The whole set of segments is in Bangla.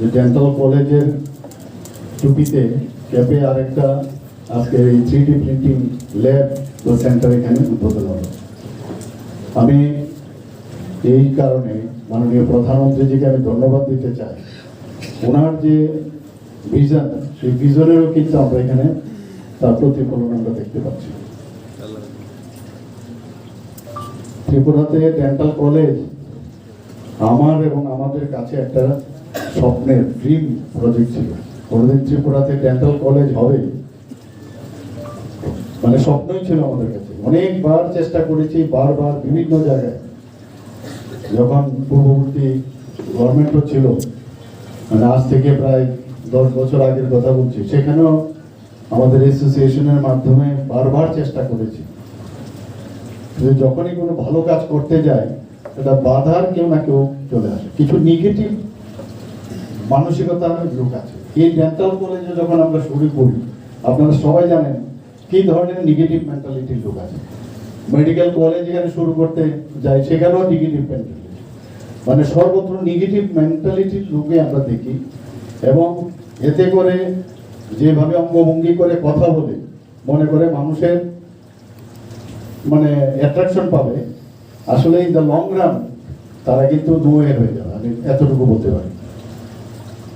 যে ডেন্টাল কলেজের টুপিতে ক্যাপে আরেকটা আজকে এই থ্রি ডি প্রিন্টিং ল্যাব ও সেন্টার এখানে উদ্বোধন হলো আমি এই কারণে মাননীয় প্রধানমন্ত্রীজিকে আমি ধন্যবাদ দিতে চাই। ওনার যে ভিশন সেই ভিজনেরও কিন্তু আমরা এখানে তার প্রতিফলন আমরা দেখতে পাচ্ছি। ত্রিপুরাতে ডেন্টাল কলেজ আমার এবং আমাদের কাছে একটা স্বপ্নের ড্রিম প্রজেক্ট ছিল। কোনোদিন ত্রিপুরাতে ডেন্টাল কলেজ হবে। মানে স্বপ্নই ছিল আমাদের কাছে। অনেকবার চেষ্টা করেছি, বারবার বিভিন্ন জায়গায়। যখন পূর্ববর্তী গভর্নমেন্টও ছিল মানে আজ থেকে প্রায় দশ বছর আগের কথা বলছি, সেখানেও আমাদের অ্যাসোসিয়েশনের মাধ্যমে বারবার চেষ্টা করেছি। যে যখনই কোনো ভালো কাজ করতে যায়, সেটা বাধার কেউ না কেউ চলে আসে। কিছু নেগেটিভ মানসিকতার লোক আছে। এই ডেন্টাল কলেজে যখন আমরা শুরু করি, আপনারা সবাই জানেন কি ধরনের নেগেটিভ মেন্টালিটির লোক আছে। মেডিকেল কলেজ এখানে শুরু করতে যায়, সেখানেও নেগেটিভ মেন্টালিটি মানে সর্বত্র নেগেটিভ মেন্টালিটির লোকে আমরা দেখি এবং এতে করে যেভাবে অঙ্গভঙ্গি করে কথা বলে, মনে করে মানুষের মানে অ্যাট্রাকশন পাবে আসলে ইন দ্য লং রান তারা কিন্তু দুয়ের হয়ে যাবে। আমি এতটুকু বলতে পারি।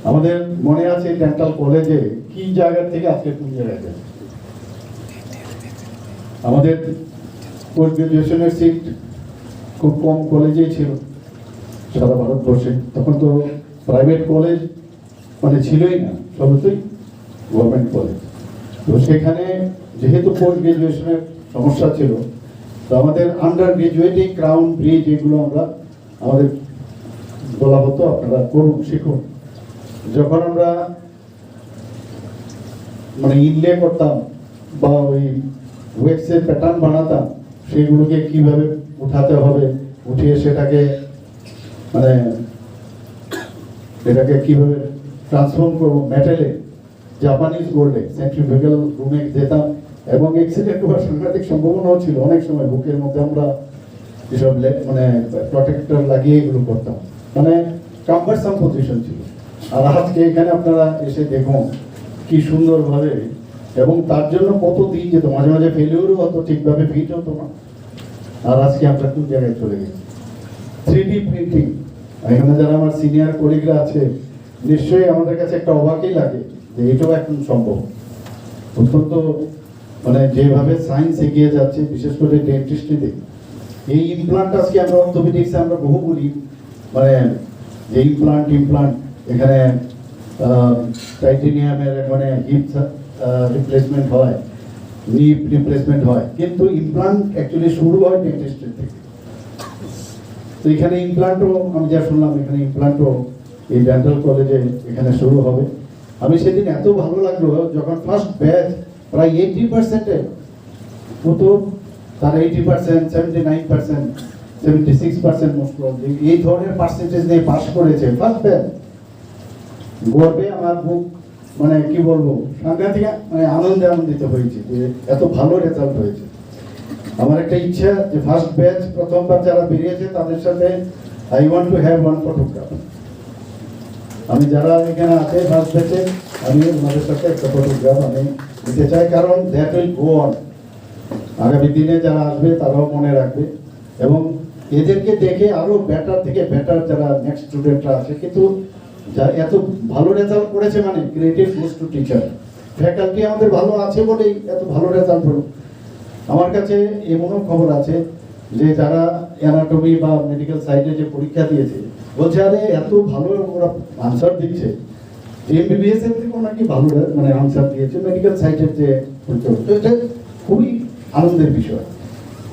আমাদের মনে আছে ডেন্টাল কলেজে কি জায়গা থেকে আজকে কোন যায় আমাদের পোস্ট গ্রাজুয়েশনের সিট খুব কম কলেজেই ছিল সারা ভারতবর্ষে। তখন তো প্রাইভেট কলেজ মানে ছিলই না সবই গভর্নমেন্ট কলেজ। তো সেখানে যেহেতু পোস্ট গ্রাজুয়েশনের সমস্যা ছিল, তো আমাদের আন্ডার গ্রাজুয়েটিং ক্রাউন ব্রিজ এগুলো আমরা, আমাদের বলা হতো আপনারা করুন, শিখুন। যখন আমরা মানে ইনলে করতাম বা ওই ওয়েক্সের প্যাটার্ন বানাতাম, সেগুলোকে কীভাবে উঠাতে হবে, উঠিয়ে সেটাকে মানে এটাকে কীভাবে ট্রান্সফর্ম করব মেটালে জাপানিজ গোল্ডে সেন্ট্রিফিউগাল রুমে যেতাম, এবং অ্যাক্সিডেন্ট হওয়ার সাংঘাতিক সম্ভাবনাও ছিল। অনেক সময় বুকের মধ্যে আমরা এসব মানে প্রোটেক্টর লাগিয়ে এগুলো করতাম। মানে কাম্পারসাম পজিশন ছিল। আর আজকে এখানে আপনারা এসে দেখুন কি সুন্দরভাবে এবং তার জন্য কত দিন যেত, মাঝে মাঝে ফেলিওরও হতো, ঠিকভাবে ফিট হতো না। আর আজকে আমরা কোন জায়গায় চলে গেছি? থ্রি ডি প্রিন্টিং এখানে যারা আমার সিনিয়র কলিগরা আছে, নিশ্চয়ই আমাদের কাছে একটা অবাকই লাগে যে এটাও এখন সম্ভব। অত্যন্ত মানে যেভাবে সায়েন্স এগিয়ে যাচ্ছে, বিশেষ করে ডেন্টিস্ট্রিতে এই ইমপ্লান্ট আজকে আমরা অর্থোপেডিক্সে আমরা বহু বলি। মানে যে ইমপ্লান্ট ইমপ্লান্ট এখানে টাইটেনিয়ামের মানে হিপ রিপ্লেসমেন্ট হয় নিপ রিপ্লেসমেন্ট হয়। কিন্তু ইমপ্লান্ট অ্যাকচুয়ালি শুরু হয় ডেন্টিস্ট্রি থেকে। তো এখানে ইমপ্লান্টও আমি যা শুনলাম, এখানে ইমপ্লান্টও এই ডেন্টাল কলেজে এখানে শুরু হবে। আমি সেদিন এত ভালো লাগল, যখন ফার্স্ট ব্যাচ প্রায় এইটি পার্সেন্টের মতো তার eighty percent seventy nine percent seventy six percent most এই ধরনের পার্সেন্টেজ নিয়ে পাস করেছে। ফার্স্ট ব্যাচ গর্বে আমার বুক মানে কি বলব, সাংঘাতিক মানে আনন্দে আনন্দিত হয়েছে যে এত ভালো রেজাল্ট হয়েছে। আমার একটা ইচ্ছা যে ফার্স্ট ব্যাচ প্রথমবার যারা বেরিয়েছে তাদের সাথে I want to have one photograph আমি যারা এখানে আছে ফার্স্ট ব্যাচে আমি ওনাদের সাথে একটা ফটোগ্রাফ আমি দিতে চাই, কারণ দ্যাট উইল গো অন আগামী দিনে যারা আসবে তারাও মনে রাখবে। এবং এদেরকে দেখে আরও বেটার থেকে বেটার যারা নেক্সট স্টুডেন্টরা আছে, কিন্তু যা এত ভালো রেজাল্ট করেছে মানে creative goes to teacher faculty আমাদের ভালো আছে বলেই এত ভালো রেজাল্ট হলো। আমার কাছে এমনও খবর আছে যে যারা অ্যানাটমি বা মেডিকেল সাইডে যে পরীক্ষা দিয়েছে, বলছে, আরে, এত ভালো ওরা আনসার দিচ্ছে। এমবিবিএস এর থেকেও নাকি ভালো মানে আনসার দিয়েছে মেডিকেল সাইডের যে পরীক্ষা। এটা খুবই আনন্দের বিষয়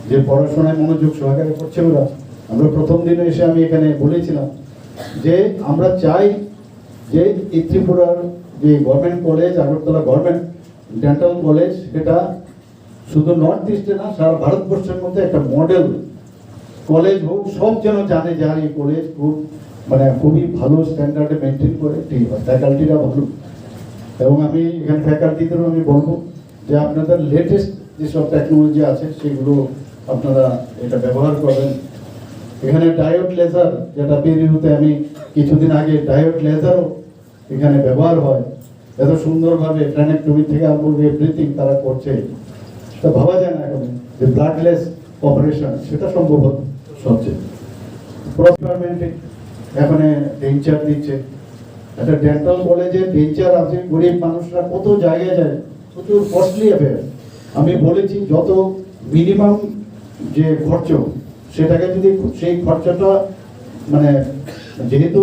যে পড়াশোনায় মনোযোগ সহকারে করছে ওরা। আমরা প্রথম দিনে এসে আমি এখানে বলেছিলাম যে আমরা চাই যে ত্রিপুরার যে government college Agartala government dental college সেটা শুধু নর্থ ইস্টে না, সারা ভারতবর্ষের মধ্যে একটা মডেল কলেজ হোক, সব যেন জানে যে এই কলেজ খুব মানে খুবই ভালো স্ট্যান্ডার্ডে মেনটেন করে, ঠিক হয় ফ্যাকাল্টিরা ভালো। এবং আমি এখানে ফ্যাকাল্টিদেরও আমি বলব যে, আপনাদের লেটেস্ট যেসব টেকনোলজি আছে, সেগুলো আপনারা এটা ব্যবহার করবেন। এখানে ডায়োড লেজার, যেটা পেরিউতে আমি কিছুদিন আগে ডায়োড লেজারও এখানে ব্যবহার হয়। এত সুন্দরভাবে ট্রানেক্টমি থেকে আরম্ভ এভরিথিং তারা করছে। তা ভাবা যায় না এখন যে ব্লাডলেস অপারেশন সেটা সম্ভব সবচেয়ে। ডিপার্টমেন্টে এখানে ডেঞ্চার দিচ্ছে। একটা ডেন্টাল কলেজে ডেঞ্চার আছে, গরিব মানুষরা কত জায়গায় যায়, প্রচুর কস্টলি অ্যাফেয়ার আমি বলেছি যত মিনিমাম যে খরচ সেটাকে যদি সেই খরচাটা মানে যেহেতু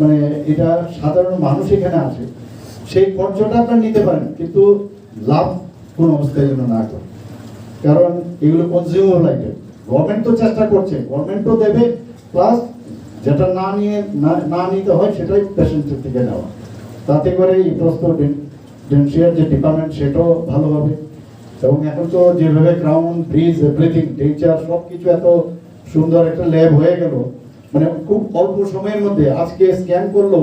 মানে এটা সাধারণ মানুষ এখানে আসে সেই খরচাটা আপনারা নিতে পারেন, কিন্তু লাভ কোন অবস্থায় যেন না করে। কারণ এগুলো কনজিউমার আইটেম গভর্নমেন্ট তো চেষ্টা করছে গভর্নমেন্ট তো দেবে প্লাস যেটা না নিয়ে, না নিতে হয় সেটাই পেশেন্টের থেকে নেওয়া। তাতে করে এই প্রস্ত ডেন্সিয়ার যে ডিপার্টমেন্ট সেটাও ভালো হবে এবং এখন তো যেভাবে ক্রাউন ব্রিজ এভরিথিং ডেঞ্চার সব কিছু এত সুন্দর একটা ল্যাব হয়ে গেল মানে খুব অল্প সময়ের মধ্যে আজকে স্ক্যান করল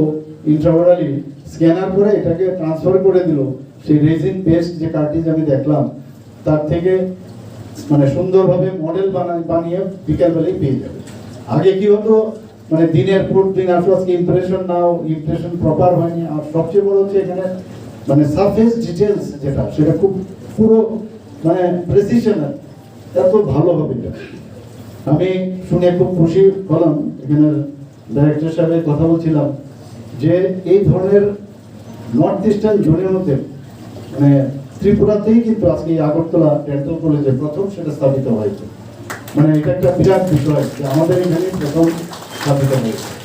ইন্ট্রাভারালি স্ক্যানার করে এটাকে ট্রান্সফার করে দিল, সেই রেজিন পেস্ট যে কার্টিজ আমি দেখলাম, তার থেকে মানে সুন্দরভাবে মডেল বানায়, বানিয়ে বিকালবেলায় পেয়ে যাবে। আগে কি হতো মানে দিনের পর দিন আসো আজকে ইমপ্রেশন নাও ইমপ্রেশন প্রপার হয়নি, আর সবচেয়ে বড় হচ্ছে এখানে মানে সারফেস ডিটেলস যেটা, সেটা খুব পুরো মানে প্রেসিশন এত ভালো হবে আমি শুনে খুব খুশি হলাম। এখানে ডাইরেক্টর সাহেবের কথা বলছিলাম যে, এই ধরনের নর্থ ইস্টার্ন জোনের মধ্যে মানে ত্রিপুরাতেই কিন্তু আজকে এই আগরতলা ডেন্টাল কলেজে প্রথম সেটা স্থাপিত হয়েছে। মানে এটা একটা বিরাট বিষয় যে আমাদের এখানে প্রথম স্থাপিত হয়েছে।